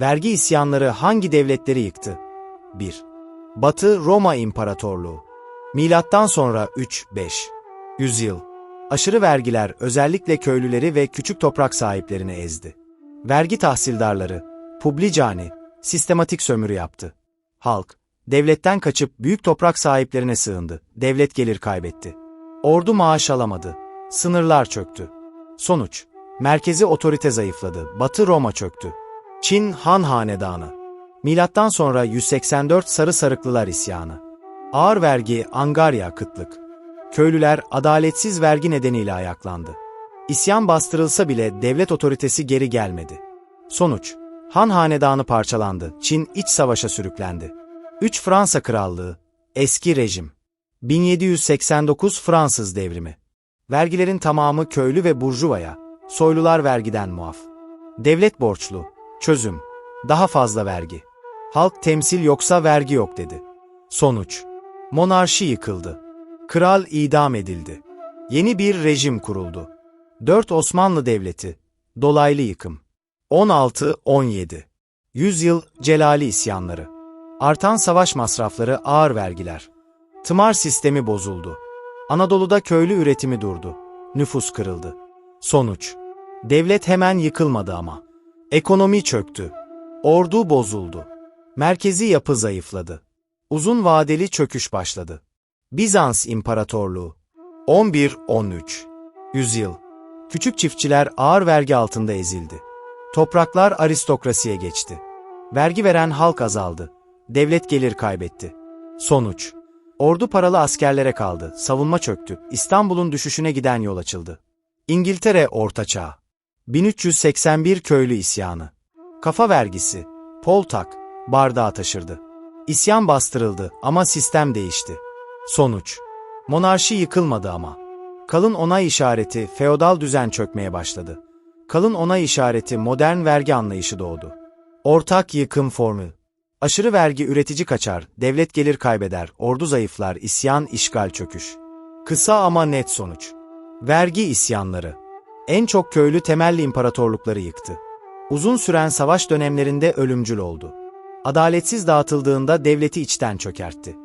Vergi isyanları hangi devletleri yıktı? 1. Batı Roma İmparatorluğu. Milattan sonra 3-5. Yüzyıl. Aşırı vergiler özellikle köylüleri ve küçük toprak sahiplerini ezdi. Vergi tahsildarları, publicani, sistematik sömürü yaptı. Halk, devletten kaçıp büyük toprak sahiplerine sığındı. Devlet gelir kaybetti. Ordu maaş alamadı. Sınırlar çöktü. Sonuç, merkezi otorite zayıfladı. Batı Roma çöktü. Çin Han Hanedanı. Milattan sonra 184 Sarı Sarıklılar isyanı. Ağır vergi, Angarya kıtlık. Köylüler adaletsiz vergi nedeniyle ayaklandı. İsyan bastırılsa bile devlet otoritesi geri gelmedi. Sonuç, Han Hanedanı parçalandı, Çin iç savaşa sürüklendi. 3 Fransa Krallığı, eski rejim. 1789 Fransız devrimi. Vergilerin tamamı köylü ve burjuvaya, soylular vergiden muaf. Devlet borçlu, çözüm, daha fazla vergi. Halk temsil yoksa vergi yok dedi. Sonuç, monarşi yıkıldı. Kral idam edildi. Yeni bir rejim kuruldu. 4 Osmanlı Devleti, dolaylı yıkım. 16-17. Yüzyıl Celali isyanları. Artan savaş masrafları ağır vergiler. Tımar sistemi bozuldu. Anadolu'da köylü üretimi durdu. Nüfus kırıldı. Sonuç. Devlet hemen yıkılmadı ama. Ekonomi çöktü. Ordu bozuldu. Merkezi yapı zayıfladı. Uzun vadeli çöküş başladı. Bizans İmparatorluğu 11-13 Yüzyıl Küçük çiftçiler ağır vergi altında ezildi. Topraklar aristokrasiye geçti. Vergi veren halk azaldı. Devlet gelir kaybetti. Sonuç Ordu paralı askerlere kaldı, savunma çöktü, İstanbul'un düşüşüne giden yol açıldı. İngiltere Orta Çağ 1381 Köylü isyanı Kafa vergisi, poltak, bardağı taşırdı. İsyan bastırıldı ama sistem değişti. Sonuç Monarşi yıkılmadı ama. Kalın onay işareti feodal düzen çökmeye başladı. Kalın onay işareti modern vergi anlayışı doğdu. Ortak yıkım formü Aşırı vergi üretici kaçar, devlet gelir kaybeder, ordu zayıflar, isyan, işgal çöküş. Kısa ama net sonuç. Vergi isyanları. En çok köylü temelli imparatorlukları yıktı. Uzun süren savaş dönemlerinde ölümcül oldu. Adaletsiz dağıtıldığında devleti içten çökertti.